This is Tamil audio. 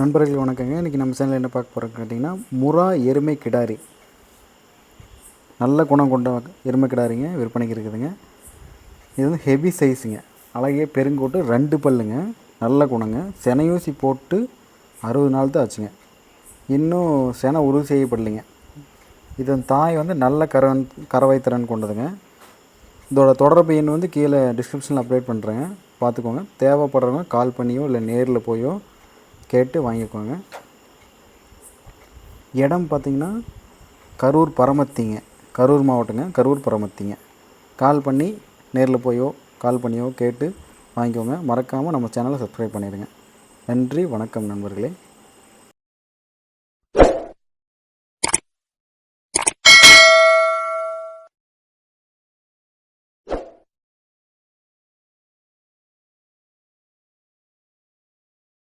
நண்பர்கள் வணக்கங்க. இன்றைக்கி நம்ம சேனலில் என்ன பார்க்க போகிறோம் கேட்டிங்கன்னா முறா எருமை கிடாரி. நல்ல குணம் கொண்ட எருமை கிடாரிங்க விற்பனைக்கு இருக்குதுங்க. இது வந்து ஹெவி சைஸுங்க அழகிய பெருங்கோட்டு ரெண்டு பல்லுங்க. நல்ல குணங்க. செனையூசி போட்டு அறுபது நாள் தான் ஆச்சுங்க. இன்னும் செனை உறுதி செய்யப்படலைங்க. இதன் தாய் வந்து நல்ல கரவன் கறவை திறன் கொண்டதுங்க. இதோட தொடர்பு எண் வந்து கீழே டிஸ்கிரிப்ஷனில் அப்டேட் பண்ணுறேங்க பார்த்துக்கோங்க. தேவைப்படுறவங்க கால் பண்ணியோ இல்லை நேரில் போயோ கேட்டு வாங்கிக்கோங்க. இடம் பார்த்திங்கன்னா கரூர் பரமத்திங்க. கரூர் மாவட்டங்க கரூர் பரமத்திங்க. கால் பண்ணி நேரில் போயோ கால் பண்ணியோ கேட்டு வாங்கிக்கோங்க. மறக்காமல் நம்ம சேனலை சப்ஸ்கிரைப் பண்ணிடுங்க. நன்றி வணக்கம் நண்பர்களே.